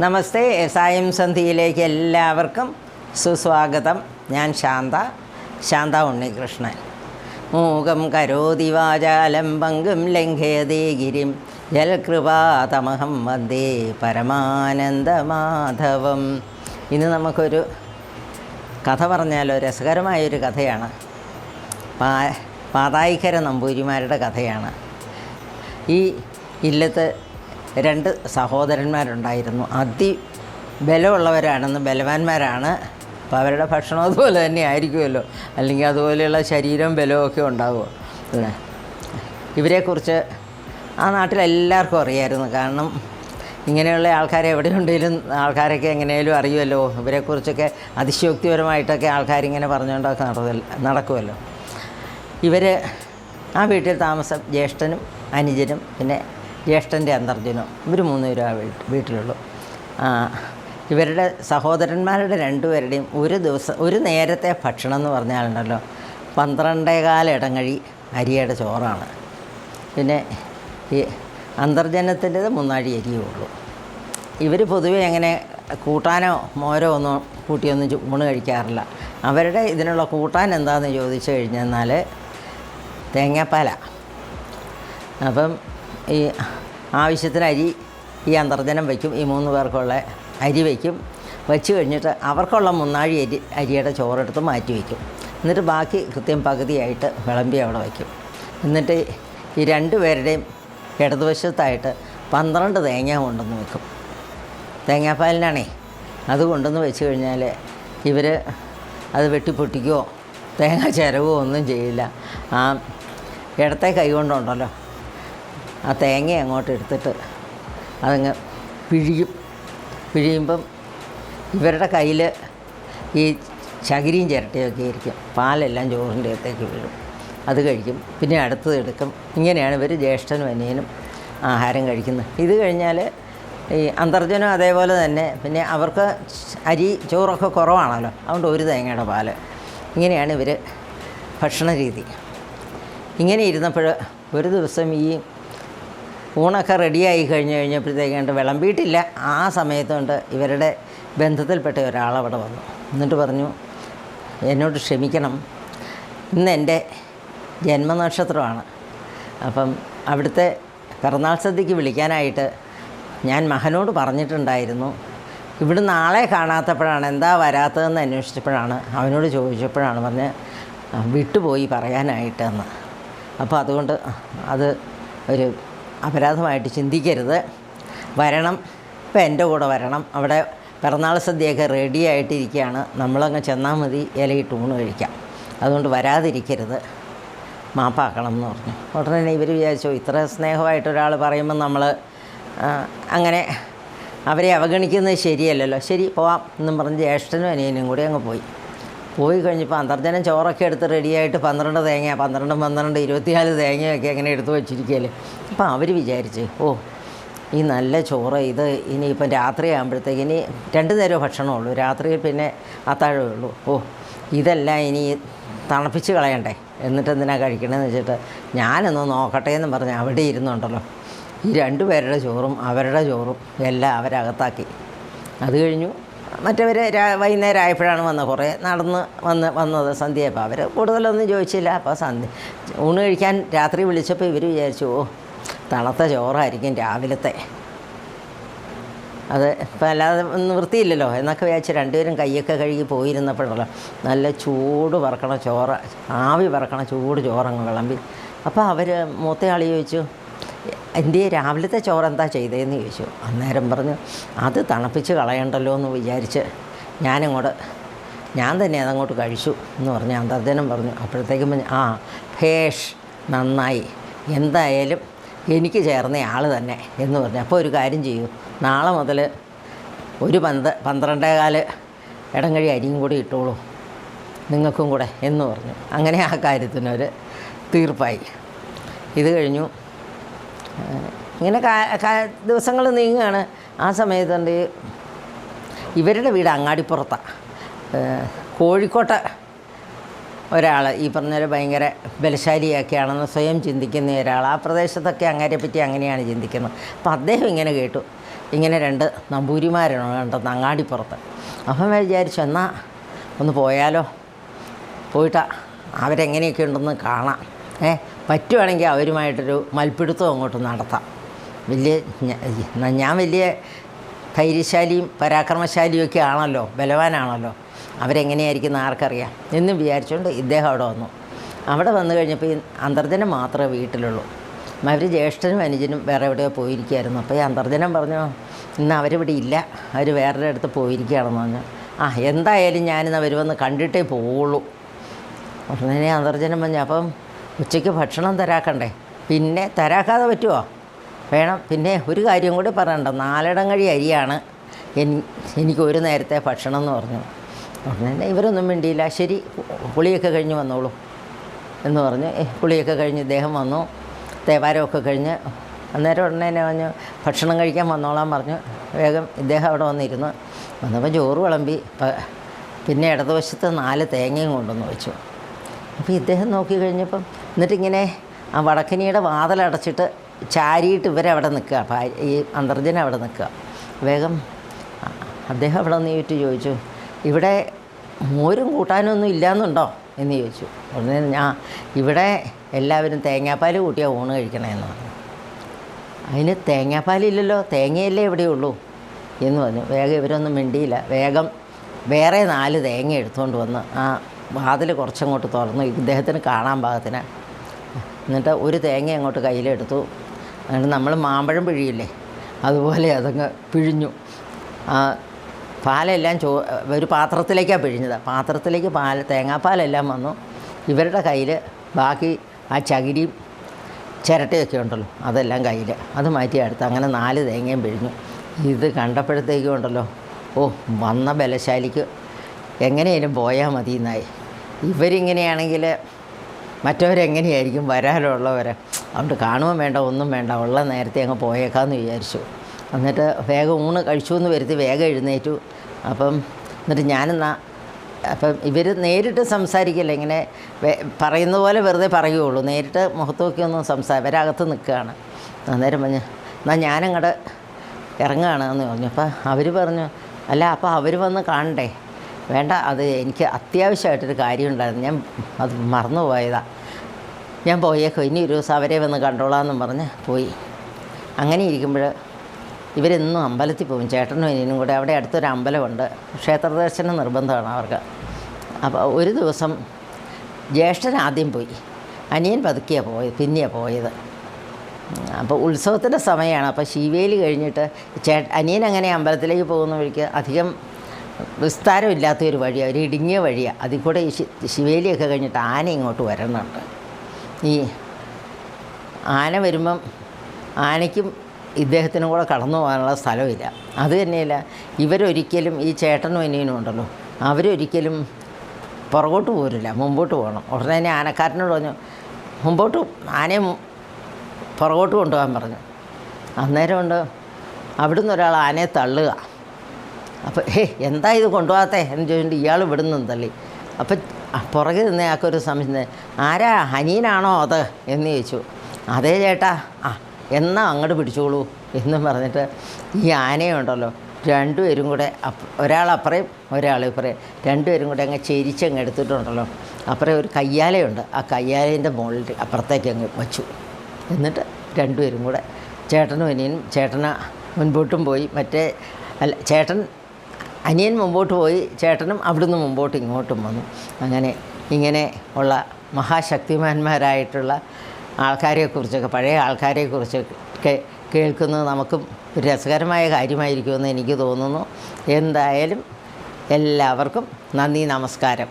നമസ്തേ സായം സന്ധിയിലേക്ക് എല്ലാവർക്കും സുസ്വാഗതം. ഞാൻ ശാന്ത ശാന്ത ഉണ്ണികൃഷ്ണൻ. മൂകം കരോതി വാചാലം പങ്കും ലംഘയതേ ഗിരിം. ജലകൃപാതമഹം വന്ദേ പരമാനന്ദമാധവം ഇന്ന് നമുക്കൊരു കഥ പറഞ്ഞാലോ? രസകരമായൊരു കഥയാണ്. പാ പാതായിക്കര നമ്പൂരിമാരുടെ കഥയാണ്. ഈ ഇല്ലത്ത് രണ്ട് സഹോദരന്മാരുണ്ടായിരുന്നു. അതി ബലമുള്ളവരാണെന്ന് ബലവാന്മാരാണ്. അപ്പോൾ അവരുടെ ഭക്ഷണം അതുപോലെ തന്നെ ആയിരിക്കുമല്ലോ. അല്ലെങ്കിൽ അതുപോലെയുള്ള ശരീരം ബലമൊക്കെ ഉണ്ടാവുമോ? അല്ലേ? ഇവരെക്കുറിച്ച് ആ നാട്ടിലെല്ലാവർക്കും അറിയായിരുന്നു. കാരണം ഇങ്ങനെയുള്ള ആൾക്കാരെ എവിടെ ഉണ്ടെങ്കിലും ആൾക്കാരൊക്കെ എങ്ങനെയാലും അറിയുമല്ലോ. ഇവരെക്കുറിച്ചൊക്കെ അതിശയോക്തിപരമായിട്ടൊക്കെ ആൾക്കാരിങ്ങനെ പറഞ്ഞുകൊണ്ടൊക്കെ നടത്ത നടക്കുമല്ലോ. ഇവർ ആ വീട്ടിൽ താമസം ജ്യേഷ്ഠനും അനുജനും പിന്നെ ജ്യേഷ്ഠന്റെ അന്തർജനും. ഇവർ മൂന്നുപേരും ആ വീട്ട് വീട്ടിലുള്ളൂ. ഇവരുടെ സഹോദരന്മാരുടെ രണ്ടുപേരുടെയും ഒരു ദിവസം ഒരു നേരത്തെ ഭക്ഷണം എന്ന് പറഞ്ഞാലുണ്ടല്ലോ പന്ത്രണ്ടേകാല ഇടങ്ങഴി അരിയുടെ ചോറാണ്. പിന്നെ ഈ അന്തർജനത്തിന്റെത് മൂന്നാഴി അരിയേ ഉള്ളൂ. ഇവർ പൊതുവേ എങ്ങനെ കൂട്ടാനോ മോരോ ഒന്നും കൂട്ടിയൊന്നും ഊണ് കഴിക്കാറില്ല. അവരുടെ ഇതിനുള്ള കൂട്ടാൻ എന്താണെന്ന് ചോദിച്ചു കഴിഞ്ഞെന്നാൽ തേങ്ങാപ്പാല. അപ്പം ഈ ആവശ്യത്തിന് അരി ഈ അന്തർജനം വയ്ക്കും ഈ മൂന്ന് പേർക്കുള്ള അരി വയ്ക്കും വെച്ച് കഴിഞ്ഞിട്ട് അവർക്കുള്ള മുന്നാഴി അരി അരിയുടെ ചോറെടുത്ത് മാറ്റി വയ്ക്കും എന്നിട്ട് ബാക്കി കൃത്യം പകുതിയായിട്ട് വിളമ്പി അവിടെ വയ്ക്കും എന്നിട്ട് ഈ രണ്ട് പേരുടെയും ഇടതുവശത്തായിട്ട് പന്ത്രണ്ട് തേങ്ങ കൊണ്ടുവന്ന് വെക്കും. തേങ്ങാപ്പാലിനാണേ അത് കൊണ്ടുവന്ന് വെച്ച് കഴിഞ്ഞാൽ ഇവർ അത് വെട്ടിപ്പൊട്ടിക്കുകയോ തേങ്ങ ചിരവോ ഒന്നും ചെയ്യില്ല. ആ ഇടത്തെ കൈ കൊണ്ടുണ്ടല്ലോ. ആ തേങ്ങ അങ്ങോട്ട് എടുത്തിട്ട് അതങ്ങ് പിഴിയും. പിഴിയുമ്പം ഇവരുടെ കയ്യിൽ ഈ ചകിരിയും ചിരട്ടയൊക്കെ ആയിരിക്കും. പാലെല്ലാം ചോറിന്റെ അകത്തേക്ക് വീഴും അത് കഴിക്കും. പിന്നെ അടുത്തത് എടുക്കും. ഇങ്ങനെയാണ് ഇവർ ജ്യേഷ്ഠനും അനിയനും ആഹാരം കഴിക്കുന്നത്. ഇത് കഴിഞ്ഞാൽ ഈ അന്തർജനം അതേപോലെ തന്നെ. പിന്നെ അവർക്ക് അരി ചോറൊക്കെ കുറവാണല്ലോ. അതുകൊണ്ട് ഒരു തേങ്ങയുടെ പാൽ ഇങ്ങനെയാണ് ഇവർ ഭക്ഷണ രീതി ഇങ്ങനെ ഇരുന്നപ്പോൾ ഒരു ദിവസം ഈ ഊണൊക്കെ റെഡിയായി കഴിഞ്ഞ് കഴിഞ്ഞപ്പോഴത്തേക്കാണ്ട് വിളമ്പിയിട്ടില്ല. ആ സമയത്ത് കൊണ്ട് ഇവരുടെ ബന്ധത്തിൽപ്പെട്ട ഒരാളവിടെ വന്നു. എന്നിട്ട് പറഞ്ഞു എന്നോട് ക്ഷമിക്കണം. ഇന്ന് എന്റെ ജന്മനക്ഷത്രമാണ്. അപ്പം അവിടുത്തെ പിറന്നാൾ സദ്യക്ക് വിളിക്കാനായിട്ട് ഞാൻ മകനോട് പറഞ്ഞിട്ടുണ്ടായിരുന്നു. ഇവിടെ നാളെ കാണാത്തപ്പോഴാണ് എന്താ വരാത്തതെന്ന് അന്വേഷിച്ചപ്പോഴാണ് അവനോട് ചോദിച്ചപ്പോഴാണ് പറഞ്ഞ് വിട്ടുപോയി പറയാനായിട്ടെന്ന്. അപ്പോൾ അതുകൊണ്ട് അത് ഒരു അപരാധമായിട്ട് ചിന്തിക്കരുത്. വരണം. ഇപ്പം എന്റെ കൂടെ വരണം. അവിടെ പിറന്നാൾ സദ്യയൊക്കെ റെഡി ആയിട്ടിരിക്കുകയാണ്. നമ്മളങ്ങ് ചെന്നാൽ മതി. ഇലയിട്ട് ഊണ് കഴിക്കാം. അതുകൊണ്ട് വരാതിരിക്കരുത്. മാപ്പാക്കണം എന്ന് പറഞ്ഞു. ഉടനെ ഇവർ വിചാരിച്ചു ഇത്ര സ്നേഹമായിട്ട് ഒരാൾ പറയുമ്പോൾ നമ്മൾ അങ്ങനെ അവരെ അവഗണിക്കുന്നത് ശരിയല്ലല്ലോ. ശരി പോവാം എന്നും പറഞ്ഞ് ജ്യേഷ്ഠനും അനിയനും കൂടി അങ്ങ് പോയി. പോയി കഴിഞ്ഞപ്പോൾ അന്തർജനം ചോറൊക്കെ എടുത്ത് റെഡിയായിട്ട് പന്ത്രണ്ട് തേങ്ങ പന്ത്രണ്ട് പന്ത്രണ്ട് ഇരുപത്തിനാല് തേങ്ങയൊക്കെ അങ്ങനെ എടുത്ത് വെച്ചിരിക്കുകയല്ലേ അപ്പോൾ അവർ വിചാരിച്ച് ഓ ഈ നല്ല ചോറ് ഇത് ഇനിയിപ്പം രാത്രി ആകുമ്പോഴത്തേക്ക് ഇനി രണ്ട് നേരം ഭക്ഷണമുള്ളൂ രാത്രി പിന്നെ അത്താഴമേ ഉള്ളൂ. ഓ ഇതെല്ലാം ഇനി തണുപ്പിച്ച് കളയണ്ടേ? എന്നിട്ട് എന്തിനാ കഴിക്കണമെന്ന് വെച്ചിട്ട് ഞാനൊന്ന് നോക്കട്ടെ എന്ന് പറഞ്ഞ് അവിടെ ഇരുന്നുണ്ടല്ലോ. ഈ രണ്ടുപേരുടെ ചോറും അവരുടെ ചോറും എല്ലാം അവരകത്താക്കി. അത് കഴിഞ്ഞു. മറ്റവർ വൈകുന്നേരം ആയപ്പോഴാണ് വന്നത്. കുറേ നടന്ന് വന്ന് വന്നത് സന്ധ്യയപ്പോൾ അവർ കൂടുതലൊന്നും ചോദിച്ചില്ല. അപ്പോൾ സന്ധ്യ ഊണ് കഴിക്കാൻ രാത്രി വിളിച്ചപ്പോൾ ഇവർ വിചാരിച്ചു ഓ തണുത്ത ചോറായിരിക്കും രാവിലത്തെ. അത് ഇപ്പം അല്ലാതെ വൃത്തിയില്ലല്ലോ. എന്നൊക്കെ വിചാരിച്ച് രണ്ടുപേരും കൈയൊക്കെ കഴുകി പോയിരുന്നപ്പോഴല്ലോ നല്ല ചൂട് പറക്കണ ചോറ് ആവി പറക്കണ ചൂട് ചോറങ്ങ് വിളമ്പി. അപ്പോൾ അവർ മൂത്തയാൾ ചോദിച്ചു എന്റെ രാവിലത്തെ ചോറെന്താ ചെയ്തതെന്ന് ചോദിച്ചു. അന്നേരം പറഞ്ഞു അത് തണുപ്പിച്ച് കളയണ്ടല്ലോ എന്ന് വിചാരിച്ച് ഞാനങ്ങോട്ട് ഞാൻ തന്നെ അതങ്ങോട്ട് കഴിച്ചു എന്ന് പറഞ്ഞ് അന്തർജനം പറഞ്ഞു. അപ്പോഴത്തേക്കും ആ ഭേഷ് നന്നായി. എന്തായാലും എനിക്ക് ചേർന്ന ആൾ തന്നെ എന്ന് പറഞ്ഞു. അപ്പോൾ ഒരു കാര്യം ചെയ്യൂ. നാളെ മുതൽ ഒരു പന്ത് പന്ത്രണ്ടേകാൽ ഇടങ്ങഴി അരിയും കൂടി ഇട്ടോളൂ. നിങ്ങൾക്കും കൂടെ എന്ന് പറഞ്ഞു. അങ്ങനെ ആ കാര്യത്തിനൊരു തീർപ്പായി. ഇത് കഴിഞ്ഞു. ഇങ്ങനെ ദിവസങ്ങൾ നീങ്ങുകയാണ്. ആ സമയത്തുണ്ട് ഇവരുടെ വീട് അങ്ങാടിപ്പുറത്താണ് കോഴിക്കോട്ട് ഒരാൾ ഈ പറഞ്ഞൊരു ഭയങ്കര ബലശാലിയൊക്കെയാണെന്ന് സ്വയം ചിന്തിക്കുന്ന ഒരാൾ. ആ പ്രദേശത്തൊക്കെ അങ്ങരെ പറ്റി അങ്ങനെയാണ് ചിന്തിക്കുന്നത്. അപ്പം അദ്ദേഹം ഇങ്ങനെ കേട്ടു. ഇങ്ങനെ രണ്ട് നമ്പൂരിമാരുണ്ട് അങ്ങാടിപ്പുറത്ത്. അപ്പം വിചാരിച്ചു എന്നാൽ ഒന്ന് പോയാലോ? പോയിട്ടാ. അവരെങ്ങനെയൊക്കെ ഉണ്ടെന്ന് കാണാം. ഏ പറ്റുവാണെങ്കിൽ അവരുമായിട്ടൊരു മൽപ്പിടുത്തം അങ്ങോട്ട് നടത്താം. വലിയ ഞാൻ വലിയ ധൈര്യശാലിയും പരാക്രമശാലിയും ഒക്കെ ആണല്ലോ ബലവാനാണല്ലോ. അവരെങ്ങനെയായിരിക്കും എന്ന് ആർക്കറിയാം? എന്ന് വിചാരിച്ചുകൊണ്ട് ഇദ്ദേഹം അവിടെ വന്നു. അവിടെ വന്നു കഴിഞ്ഞപ്പോൾ ഈ അന്തർജനം മാത്രമേ വീട്ടിലുള്ളൂ. അവർ ജ്യേഷ്ഠനും അനുജനും വേറെ എവിടെയോ പോയിരിക്കുകയായിരുന്നു. അപ്പോൾ ഈ അന്തർജനം പറഞ്ഞു ഇന്ന് അവരിവിടെ ഇല്ല. അവർ വേറൊരു അടുത്ത് പോയിരിക്കുകയാണെന്ന് പറഞ്ഞു. ആ എന്തായാലും ഞാനിന്ന് വന്ന് കണ്ടിട്ടേ പോവുള്ളൂ. ഉടനെ അന്തർജനം പറഞ്ഞു അപ്പം ഉച്ചയ്ക്ക് ഭക്ഷണം തരാക്കണ്ടേ? പിന്നെ തരാക്കാതെ പറ്റുമോ വേണം. പിന്നെ ഒരു കാര്യം കൂടി പറയണ്ട. നാലിടം കഴി അരിയാണ് എനിക്ക് ഒരു നേരത്തെ ഭക്ഷണം എന്ന് പറഞ്ഞു. ഉടനെ ഇവരൊന്നും മിണ്ടിയില്ല. ശരി പുളിയൊക്കെ കഴിഞ്ഞ് വന്നോളൂ എന്ന് പറഞ്ഞു "ഏ, പുളിയൊക്കെ കഴിഞ്ഞ് ഇദ്ദേഹം വന്നു. തേവാരമൊക്കെ കഴിഞ്ഞ് അന്നേരം ഉടനെ തന്നെ പറഞ്ഞു ഭക്ഷണം കഴിക്കാൻ വന്നോളാൻ പറഞ്ഞു. വേഗം ഇദ്ദേഹം അവിടെ വന്നിരുന്നു. വന്നപ്പോൾ ചോറ് വിളമ്പി. പിന്നെ ഇടതുവശത്ത് നാല് തേങ്ങയും കൊണ്ടുവന്ന് വെച്ചു. അപ്പോൾ ഇദ്ദേഹം നോക്കിക്കഴിഞ്ഞപ്പം എന്നിട്ട് എന്നിട്ടിങ്ങനെ ആ വടക്കനിയുടെ വാതിലടച്ചിട്ട് ചാരിയിട്ട് ഇവരവിടെ നിൽക്കുക. ഭാര്യ- ഈ അന്തർജനം അവിടെ നിൽക്കുക. വേഗം അദ്ദേഹം അവിടെ നിന്ന് ചോദിച്ചു ഇവിടെ മോരും കൂട്ടാനൊന്നും ഇല്ലാന്നുണ്ടോ? എന്ന് ചോദിച്ചു. ഉടനെ ഞാൻ ഇവിടെ എല്ലാവരും തേങ്ങാപ്പാൽ കൂട്ടിയാൽ ഊണ് കഴിക്കണമെന്ന് പറഞ്ഞു. അതിന് തേങ്ങാപ്പാലില്ലല്ലോ തേങ്ങയല്ലേ ഇവിടെയുള്ളൂ എന്ന് പറഞ്ഞു. വേഗം ഇവരൊന്നും മിണ്ടിയില്ല. വേഗം വേറെ നാല് തേങ്ങ എടുത്തുകൊണ്ട് വന്ന് ആ വാതിൽ കുറച്ചങ്ങോട്ട് തുറന്നു. ഇദ്ദേഹത്തിന് കാണാൻ പാകത്തിന്. എന്നിട്ട് ഒരു തേങ്ങ അങ്ങോട്ട് കയ്യിലെടുത്തു. എന്നിട്ട് നമ്മൾ മാമ്പഴം പിഴിയില്ലേ അതുപോലെ അതങ്ങ് പിഴിഞ്ഞു. പാലെല്ലാം ചോ ഒരു പാത്രത്തിലേക്കാണ് പിഴിഞ്ഞത്. പാത്രത്തിലേക്ക് പാൽ തേങ്ങാപ്പാലെല്ലാം വന്നു. ഇവരുടെ കയ്യിൽ ബാക്കി ആ ചകിരിയും ചിരട്ടയൊക്കെ ഉണ്ടല്ലോ അതെല്ലാം കയ്യിൽ അത് മാറ്റി എടുത്ത് അങ്ങനെ നാല് തേങ്ങയും പിഴിഞ്ഞു. ഇത് കണ്ടപ്പോഴത്തേക്കും ഉണ്ടല്ലോ ഓ വന്ന ബലശാലിക്ക് എങ്ങനെയാലും പോയാൽ മതി എന്നായി. ഇവരിങ്ങനെയാണെങ്കിൽ മറ്റവരെങ്ങനെയായിരിക്കും വരാനുള്ളവരെ? അതുകൊണ്ട് കാണുകയും വേണ്ട ഒന്നും വേണ്ട ഉള്ള നേരത്തെ അങ്ങ് പോയേക്കാമെന്ന് വിചാരിച്ചു. എന്നിട്ട് വേഗം ഊണ് കഴിച്ചു എന്ന് വരുത്തി വേഗം എഴുന്നേറ്റു. അപ്പം എന്നിട്ട് ഞാനെന്നാ അപ്പം ഇവർ നേരിട്ട് സംസാരിക്കില്ല ഇങ്ങനെ പറയുന്ന പോലെ വെറുതെ പറയുകയുള്ളൂ. നേരിട്ട് മുഖത്ത് നോക്കിയൊന്നും സംസാ ഇവരകത്ത് നിൽക്കുകയാണ്. അന്നേരം പറഞ്ഞു എന്നാൽ ഞാനങ്ങോട്ട് ഇറങ്ങുകയാണ് എന്ന് പറഞ്ഞു. അപ്പം അവർ പറഞ്ഞു അല്ല അപ്പോൾ അവർ വന്ന് കാണണ്ടേ? വേണ്ട അത് എനിക്ക് അത്യാവശ്യമായിട്ടൊരു കാര്യം ഉണ്ടായിരുന്നു ഞാൻ അത് മറന്നു പോയതാണ് ഞാൻ പോയേക്കോ ഇനി ഒരു ദിവസം അവരെ വന്ന് കണ്ടോളാമെന്നും പറഞ്ഞ് പോയി. അങ്ങനെ ഇരിക്കുമ്പോൾ ഇവരെന്നും അമ്പലത്തിൽ പോകും. ചേട്ടനും ഇനിയും കൂടെ അവിടെ അടുത്തൊരു അമ്പലമുണ്ട്. ക്ഷേത്ര ദർശനം നിർബന്ധമാണ് അവർക്ക്. അപ്പോൾ ഒരു ദിവസം ജ്യേഷ്ഠൻ ആദ്യം പോയി. അനിയൻ പതുക്കിയാണ് പോയത് പിന്നെയാണ് പോയത്. അപ്പോൾ ഉത്സവത്തിന്റെ സമയമാണ്. അപ്പോൾ ശിവേലി കഴിഞ്ഞിട്ട് ചേ അനിയൻ അങ്ങനെ അമ്പലത്തിലേക്ക് പോകുന്ന വഴിക്ക് അധികം വിസ്താരമില്ലാത്ത ഒരു വഴിയാണ് ഒരു ഇടുങ്ങിയ വഴിയാണ് അതിൽ കൂടെ ഈ ശിവേലിയൊക്കെ കഴിഞ്ഞിട്ട് ആന ഇങ്ങോട്ട് വരുന്നുണ്ട് ഈ ആന വരുമ്പം ആനയ്ക്കും ഇദ്ദേഹത്തിനും കൂടെ കടന്നു പോകാനുള്ള സ്ഥലമില്ല. അത് തന്നെയല്ല ഇവരൊരിക്കലും ഈ ചേട്ടനും അനിയനും ഉണ്ടല്ലോ അവരൊരിക്കലും പുറകോട്ട് പോരില്ല മുമ്പോട്ട് പോകണം. ഉടനെ തന്നെ ആനക്കാരനോട് പറഞ്ഞു മുമ്പോട്ട് ആനയെ പുറകോട്ട് കൊണ്ടുപോകാൻ പറഞ്ഞു. അന്നേരം ഉണ്ട് അവിടുന്ന് ഒരാൾ ആനയെ തള്ളുക. അപ്പോൾ ഹേ എന്താ ഇത് കൊണ്ടുപോകാത്തേ? എന്ന് ചോദിച്ചിട്ട് ഇയാൾ ഇവിടുന്ന് തള്ളി. അപ്പം നിന്ന് ആൾക്കൊരു സംശയം ആരാ? ഹനീനാണോ അത്? എന്ന് ചോദിച്ചു. അതേ ചേട്ടാ. ആ എന്നാ അങ്ങോട്ട് പിടിച്ചോളൂ എന്നും പറഞ്ഞിട്ട് ഈ ആനയുണ്ടല്ലോ രണ്ടുപേരും കൂടെ ഒരാൾ അപ്പുറയും ഒരാൾ രണ്ടുപേരും കൂടെ അങ്ങ് ചെരിച്ചങ്ങ് എടുത്തിട്ടുണ്ടല്ലോ. അപ്പുറം ഒരു കയ്യാലയുണ്ട്. ആ കയ്യാലേന്റെ മുകളിൽ അപ്പുറത്തേക്ക് അങ്ങ് വച്ചു. എന്നിട്ട് രണ്ടുപേരും കൂടെ ചേട്ടനും അനിയനും ചേട്ടന മുൻപോട്ടും പോയി. മറ്റേ അല്ല ചേട്ടൻ അനിയൻ മുമ്പോട്ട് പോയി ചേട്ടനും അവിടുന്ന് മുമ്പോട്ട് ഇങ്ങോട്ടും വന്നു. അങ്ങനെ ഇങ്ങനെ ഉള്ള മഹാശക്തിമാന്മാരായിട്ടുള്ള ആൾക്കാരെക്കുറിച്ചൊക്കെ പഴയ ആൾക്കാരെക്കുറിച്ചൊക്കെ കേൾക്കുന്നത് നമുക്കും ഒരു രസകരമായ കാര്യമായിരിക്കുമെന്ന് എനിക്ക് തോന്നുന്നു. എന്തായാലും എല്ലാവർക്കും നന്ദി നമസ്കാരം.